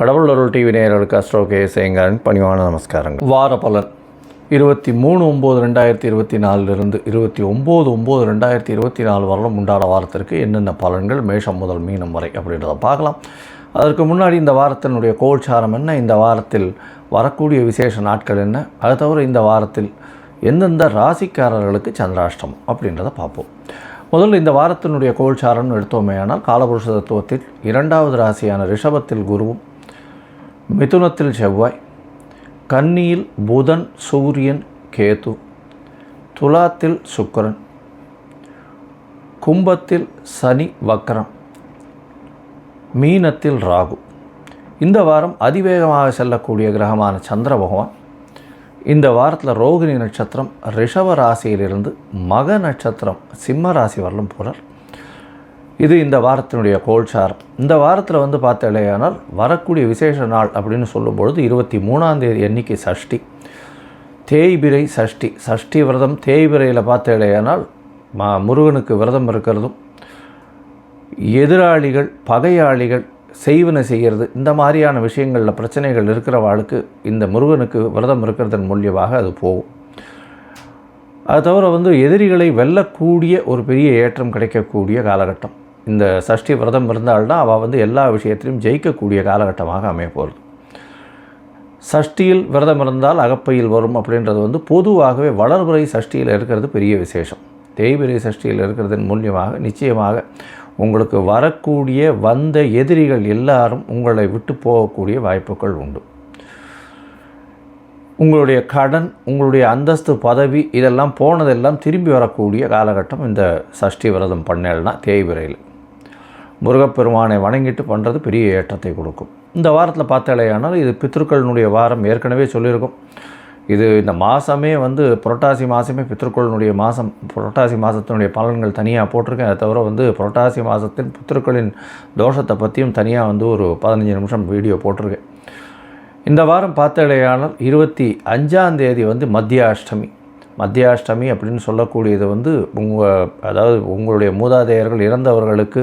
கடவுள் அருள் டிவி நேயர்களுக்கு அஸ்ட்ரோ கே சேங்கரன் பணிவான நமஸ்காரங்கள். வார பலன். இருபத்தி மூணு ஒம்பது ரெண்டாயிரத்தி இருபத்தி நாலுலேருந்து இருபத்தி ஒம்பது ஒம்பது ரெண்டாயிரத்தி இருபத்தி நாலு வரலும் உண்டான வாரத்திற்கு என்னென்ன பலன்கள் மேஷம் முதல் மீனம் வரை அப்படின்றத பார்க்கலாம். அதற்கு முன்னாடி இந்த வாரத்தினுடைய கோல்சாரம் என்ன? இந்த வாரத்தில் வரக்கூடிய விசேஷ நாட்கள் என்ன? அது தவிர இந்த வாரத்தில் எந்தெந்த ராசிக்காரர்களுக்கு சந்திராஷ்டமம் அப்படின்றத பார்ப்போம். முதல்ல இந்த வாரத்தினுடைய கோல்சாரம்னு எடுத்தோமேயானால் காலபுருஷ தத்துவத்தில் இரண்டாவது ராசியான ரிஷபத்தில் குருவும் மிதுனத்தில் செவ்வாய் கன்னியில் புதன் சூரியன் கேது துலாத்தில் சுக்கரன் கும்பத்தில் சனி வக்கரம் மீனத்தில் ராகு. இந்த வாரம் அதிவேகமாக செல்லக்கூடிய கிரகமான சந்திர பகவான் இந்த வாரத்தில் ரோகிணி நட்சத்திரம் ரிஷவ ராசியிலிருந்து மக நட்சத்திரம் சிம்ம ராசி வரலும் போகிறார் இது இந்த வாரத்தினுடைய கோல்சாரம் இந்த வாரத்தில் வந்து பார்த்தாலேயானால் வரக்கூடிய விசேஷ நாள் அப்படின்னு சொல்லும்பொழுது இருபத்தி மூணாந்தேதி எண்ணிக்கை சஷ்டி. தேய்பிரை சஷ்டி. சஷ்டி விரதம் தேய்பிரையில் பார்த்தாலேயானால் மா முருகனுக்கு விரதம் இருக்கிறதும் எதிராளிகள் பகையாளிகள் செய்வன செய்கிறது இந்த மாதிரியான விஷயங்களில் பிரச்சனைகள் இருக்கிறவாளுக்கு இந்த முருகனுக்கு விரதம் இருக்கிறதன் மூலியமாக அது போகும். அது தவிர வந்து எதிரிகளை வெல்லக்கூடிய ஒரு பெரிய ஏற்றம் கிடைக்கக்கூடிய காலகட்டம். இந்த சஷ்டி விரதம் இருந்தால்தான் அவள் வந்து எல்லா விஷயத்திலையும் ஜெயிக்கக்கூடிய காலகட்டமாக அமைய போகிறது சஷ்டியில் விரதம் இருந்தால் அகப்பையில் வரும் அப்படின்றது வந்து பொதுவாகவே வளர்புறை சஷ்டியில் இருக்கிறது பெரிய விசேஷம். தேய்பிரை சஷ்டியில் இருக்கிறதன் மூலியமாக நிச்சயமாக உங்களுக்கு வரக்கூடிய வந்த எதிரிகள் எல்லாரும் உங்களை விட்டு போகக்கூடிய வாய்ப்புகள் உண்டு. உங்களுடைய கடன் உங்களுடைய அந்தஸ்து பதவி இதெல்லாம் போனதெல்லாம் திரும்பி வரக்கூடிய காலகட்டம் இந்த சஷ்டி விரதம் பண்ணேல்னா தேய்பிரையில் முருகப்பெருமானை வணங்கிட்டு பண்ணுறது பெரிய ஏற்றத்தை கொடுக்கும். இந்த வாரத்தில் பார்த்தாலேயானால் இது பித்ருக்களினுடைய வாரம் ஏற்கனவே சொல்லியிருக்கும். இது இந்த மாதமே வந்து புரட்டாசி மாதமே பித்ருக்களினுடைய மாதம் புரட்டாசி மாதத்தினுடைய பலன்கள் தனியாக போட்டிருக்கேன். அதை தவிர வந்து புரட்டாசி மாதத்தின் பித்ருக்களின் தோஷத்தை பற்றியும் தனியாக வந்து ஒரு பதினஞ்சு நிமிஷம் வீடியோ போட்டிருக்கேன். இந்த வாரம் பார்த்தாலேயானால் இருபத்தி அஞ்சாந்தேதி வந்து மத்திய அஷ்டமி மத்திய அஷ்டமி அப்படின்னு சொல்லக்கூடியது வந்து உங்கள் அதாவது உங்களுடைய மூதாதையர்கள் இறந்தவர்களுக்கு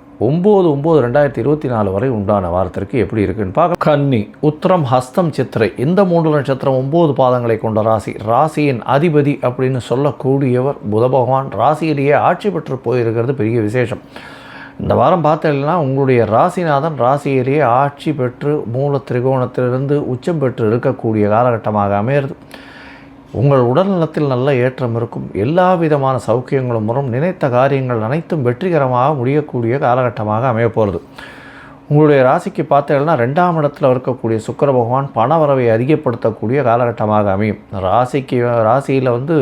ஒம்பது ஒம்பது ரெண்டாயிரத்தி இருபத்தி நாலு வரை உண்டான வாரத்திற்கு எப்படி இருக்குன்னு பார்க்க கன்னி உத்திரம் ஹஸ்தம் சித்திரை இந்த மூன்று நட்சத்திரம் ஒம்பது பாதங்களை கொண்ட ராசி ராசியின் அதிபதி அப்படின்னு சொல்லக்கூடியவர் புத பகவான். ராசியிலேயே ஆட்சி பெற்று போயிருக்கிறது பெரிய விசேஷம். இந்த வாரம் பார்த்தீங்கன்னா உங்களுடைய ராசிநாதன் ராசியிலேயே ஆட்சி பெற்று மூல திரிகோணத்திலிருந்து உச்சம் பெற்று இருக்கக்கூடிய காலகட்டமாக அமையிறது. உங்கள் உடல்நலத்தில் நல்ல ஏற்றம் இருக்கும். எல்லா விதமான சௌக்கியங்களும் வரும். நினைத்த காரியங்கள் அனைத்தும் வெற்றிகரமாக முடியக்கூடிய காலகட்டமாக அமையப்போகிறது. உங்களுடைய ராசிக்கு பார்த்தீங்கன்னா ரெண்டாம் இடத்துல இருக்கக்கூடிய சுக்கர பகவான் பணவரவை அதிகப்படுத்தக்கூடிய காலகட்டமாக அமையும். ராசிக்கு ராசியில் வந்து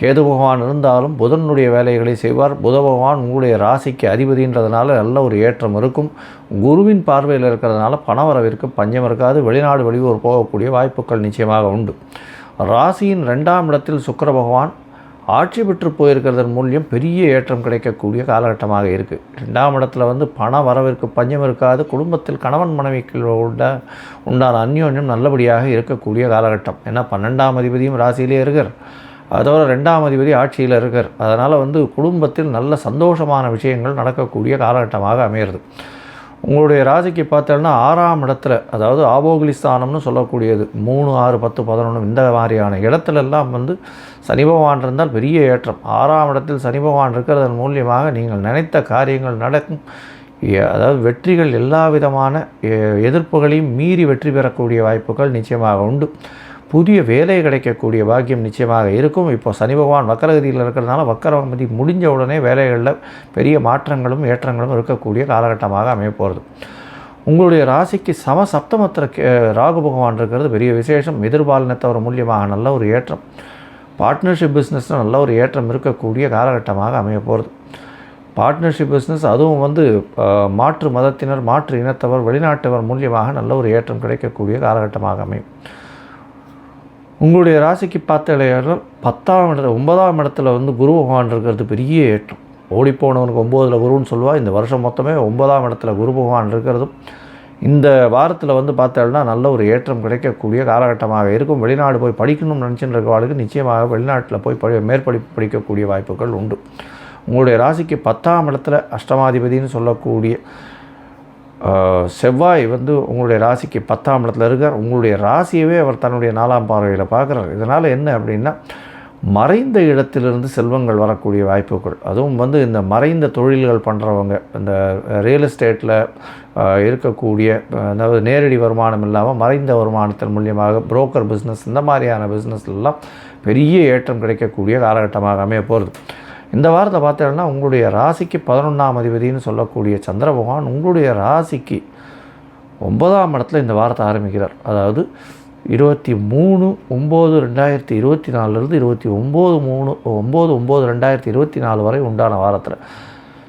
கேது பகவான் இருந்தாலும் புதனுடைய வேலைகளை செய்வார். புத பகவான் உங்களுடைய ராசிக்கு அதிபதின்றதுனால நல்ல ஒரு ஏற்றம் இருக்கும். குருவின் பார்வையில் இருக்கிறதுனால பணவரவிற்கு பஞ்சம் இருக்காது. வெளிநாடு வெளியூர் போகக்கூடிய வாய்ப்புகள் நிச்சயமாக உண்டு. ராசியின் ரெண்டாம் இடத்தில் சுக்கர பகவான் ஆட்சி பெற்று போயிருக்கிறதன் மூலியம் பெரிய ஏற்றம் கிடைக்கக்கூடிய காலகட்டமாக இருக்குது ரெண்டாம் இடத்துல வந்து பண வரவிற்கு பஞ்சம் இருக்காது. குடும்பத்தில் கணவன் மனைவிக்குள்ள உள்ள உண்டான அந்யோன்யம் நல்லபடியாக இருக்கக்கூடிய காலகட்டம். ஏன்னா பன்னெண்டாம் அதிபதியும் ராசியிலே இருக்கார். அதோட ரெண்டாம் அதிபதி ஆட்சியில் இருக்கார். அதனால் வந்து குடும்பத்தில் நல்ல சந்தோஷமான விஷயங்கள் நடக்கக்கூடிய காலகட்டமாக அமையிறது. உங்களுடைய ராசிக்கு பார்த்தோன்னா ஆறாம் இடத்துல அதாவது ஆபோகலிஸ்தானம்னு சொல்லக்கூடியது. மூணு ஆறு பத்து பதினொன்று இந்த மாதிரியான இடத்துலெல்லாம் வந்து சனி பகவான் இருந்தால் பெரிய ஏற்றம். ஆறாம் இடத்தில் சனி பகவான் இருக்கிறதன் மூலியமாக நீங்கள் நினைத்த காரியங்கள் நடக்கும். அதாவது வெற்றிகள் எல்லா விதமான எதிர்ப்புகளையும் மீறி வெற்றி பெறக்கூடிய வாய்ப்புகள் நிச்சயமாக உண்டு. புதிய வேலை கிடைக்கக்கூடிய பாக்கியம் நிச்சயமாக இருக்கும். இப்போ சனி பகவான் வக்கரகதியில் இருக்கிறதுனால வக்கரகதி முடிஞ்ச உடனே வேலைகளில் பெரிய மாற்றங்களும் ஏற்றங்களும் இருக்கக்கூடிய காலகட்டமாக அமையப்போகிறது உங்களுடைய ராசிக்கு சம சப்தமத்தில் ராகு பகவான் இருக்கிறது பெரிய விசேஷம். எதிர்பாலினத்தவர் மூலியமாக நல்ல ஒரு ஏற்றம். பார்ட்னர்ஷிப் பிஸ்னஸில் நல்ல ஒரு ஏற்றம் இருக்கக்கூடிய காலகட்டமாக அமைய போகிறது பார்ட்னர்ஷிப் பிஸ்னஸ் அதுவும் வந்து மாற்று மதத்தினர் மாற்று இனத்தவர் வெளிநாட்டவர் மூலியமாக நல்ல ஒரு ஏற்றம் கிடைக்கக்கூடிய காலகட்டமாக அமையும். உங்களுடைய ராசிக்கு பார்த்த இளையர்கள் பத்தாம் இடத்துல ஒன்பதாம் இடத்துல வந்து குரு பகவான் இருக்கிறது பெரிய ஏற்றம். ஓடிப்போனவனுக்கு ஒம்போதில் குருன்னு சொல்லுவாள் இந்த வருஷம் மொத்தமே ஒன்பதாம் இடத்துல குரு பகவான் இருக்கிறதும் இந்த வாரத்தில் வந்து பார்த்தோம்னா நல்ல ஒரு ஏற்றம் கிடைக்கக்கூடிய காலகட்டமாக இருக்கும். வெளிநாடு போய் படிக்கணும்னு நினச்சின்னு இருக்கவாளுக்கு நிச்சயமாக வெளிநாட்டில் போய் படி மேற்படிப்பு படிக்கக்கூடிய வாய்ப்புகள் உண்டு. உங்களுடைய ராசிக்கு பத்தாம் இடத்துல அஷ்டமாதிபதினு சொல்லக்கூடிய செவ்வாய் வந்து உங்களுடைய ராசிக்கு பத்தாம் இடத்துல இருக்கார். உங்களுடைய ராசியவே அவர் தன்னுடைய நாலாம் பார்வையில் பார்க்குறார். இதனால் என்ன அப்படின்னா மறைந்த இடத்திலிருந்து செல்வங்கள் வரக்கூடிய வாய்ப்புகள். அதுவும் வந்து இந்த மறைந்த தொழில்கள் பண்ணுறவங்க இந்த ரியல் எஸ்டேட்டில் இருக்கக்கூடிய அதாவது நேரடி வருமானம் இல்லாமல் மறைந்த வருமானத்தின் மூலியமாக புரோக்கர் பிஸ்னஸ் இந்த மாதிரியான பிஸ்னஸ்லாம் பெரிய ஏற்றம் கிடைக்கக்கூடிய காலகட்டமாக அமைய போகிறது இந்த வாரத்தை பார்த்தீங்கன்னா உங்களுடைய ராசிக்கு பதினொன்றாம் அதிபதினு சொல்லக்கூடிய சந்திர பகவான் உங்களுடைய ராசிக்கு ஒன்பதாம் இடத்துல இந்த வாரத்தை ஆரம்பிக்கிறார். அதாவது இருபத்தி மூணு ஒம்பது ரெண்டாயிரத்தி இருபத்தி நாலுலேருந்து இருபத்தி ஒம்பது மூணு ஒம்பது ஒம்பது ரெண்டாயிரத்தி இருபத்தி நாலு வரை உண்டான வாரத்தில்.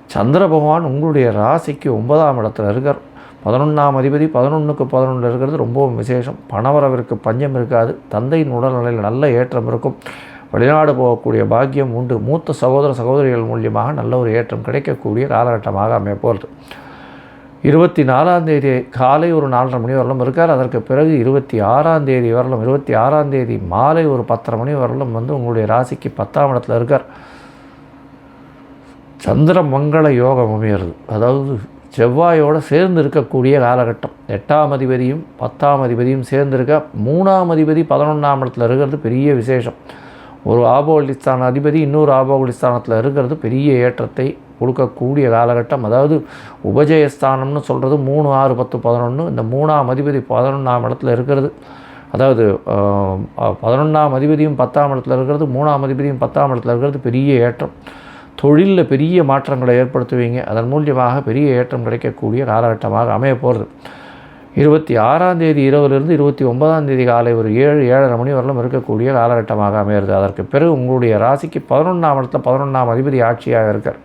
சந்திர பகவான் உங்களுடைய ராசிக்கு ஒன்பதாம் இடத்துல இருக்கார். பதினொன்றாம் அதிபதி பதினொன்றுக்கு பதினொன்று இருக்கிறது ரொம்பவும் விசேஷம். பணவரவிற்கு பஞ்சம் இருக்காது. தந்தையின் உடல்நிலையில் நல்ல ஏற்றம் இருக்கும். வெளிநாடு போகக்கூடிய பாக்கியம் உண்டு. மூத்த சகோதர சகோதரிகள் மூலியமாக நல்ல ஒரு ஏற்றம் கிடைக்கக்கூடிய காலகட்டமாக அமையப்போகிறது. இருபத்தி நாலாம் தேதி காலை ஒரு நாலரை மணி வரலும் இருக்கார். அதற்கு பிறகு இருபத்தி ஆறாம் தேதி வரலும் இருபத்தி ஆறாம் தேதி மாலை ஒரு பத்தரை மணி வரலும் வந்து உங்களுடைய ராசிக்கு பத்தாம் இடத்துல இருக்கார். சந்திர மங்கள யோகம் அமையிறது அதாவது செவ்வாயோடு சேர்ந்து இருக்கக்கூடிய காலகட்டம். எட்டாம் அதிபதியும் பத்தாம் அதிபதியும் சேர்ந்திருக்க மூணாம் அதிபதி பதினொன்றாம் இடத்துல இருக்கிறது பெரிய விசேஷம். ஒரு ஆபோலிஸ்தான அதிபதி இன்னொரு ஆபோலிஸ்தானத்தில் இருக்கிறது பெரிய ஏற்றத்தை கொடுக்கக்கூடிய காலகட்டம். அதாவது உபஜயஸ்தானம்னு சொல்கிறது மூணு ஆறு பத்து பதினொன்று இந்த மூணாம் அதிபதி பதினொன்றாம் இடத்துல இருக்கிறது. அதாவது பதினொன்றாம் அதிபதியும் பத்தாம் இடத்துல இருக்கிறது மூணாம் அதிபதியும் பத்தாம் இடத்துல இருக்கிறது பெரிய ஏற்றம். தொழிலில் பெரிய மாற்றங்களை ஏற்படுத்துவீங்க. அதன் மூலியமாக பெரிய ஏற்றம் கிடைக்கக்கூடிய காலகட்டமாக அமைய போகிறது இருபத்தி ஆறாம் தேதி இரவுலேருந்து இருபத்தி ஒன்பதாம் தேதி காலை ஒரு ஏழு ஏழரை மணி வரலும் இருக்கக்கூடிய காலகட்டமாக அமையிறது அதற்கு பிறகு உங்களுடைய ராசிக்கு பதினொன்றாம் இடத்துல பதினொன்றாம் அதிபதி ஆட்சியாக இருக்கார்.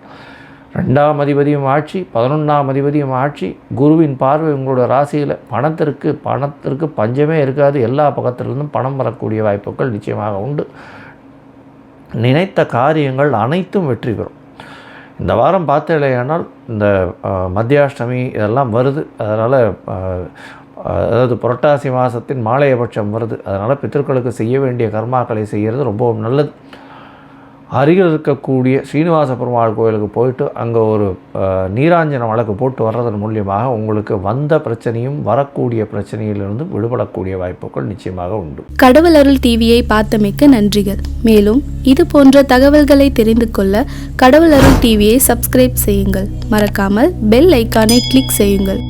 ரெண்டாம் அதிபதியும் ஆட்சி பதினொன்றாம் அதிபதியும் ஆட்சி. குருவின் பார்வை உங்களோட ராசியில் பணத்திற்கு பணத்திற்கு பஞ்சமே இருக்காது. எல்லா பக்கத்திலிருந்தும் பணம் வரக்கூடிய வாய்ப்புகள் நிச்சயமாக உண்டு. நினைத்த காரியங்கள் அனைத்தும் வெற்றி பெறும். இந்த வாரம் பார்த்தீங்களேனால் இந்த மத்தியாஷ்டமி இதெல்லாம் வருது. அதனால் அதாவது புரட்டாசி மாதத்தின் மாலையபட்சம் வருது. அதனால் பித்தர்களுக்கு செய்ய வேண்டிய கர்மாக்களை செய்கிறது ரொம்பவும் நல்லது. அருகில் இருக்கக்கூடிய ஸ்ரீனிவாச பெருமாள் கோயிலுக்கு போயிட்டு அங்கே ஒரு நீராஞ்சன வழக்கு போட்டு வர்றதன் மூலியமாக உங்களுக்கு வந்த பிரச்சனையும் வரக்கூடிய பிரச்சனையிலிருந்து விடுபடக்கூடிய வாய்ப்புகள் நிச்சயமாக உண்டு. கடவுள் அருள் டிவியை பார்த்தமைக்க நன்றிகள். மேலும் இது போன்ற தகவல்களை தெரிந்து கொள்ள கடவுள் அருள் டிவியை சப்ஸ்கிரைப் செய்யுங்கள். மறக்காமல் பெல் ஐக்கானை கிளிக் செய்யுங்கள்.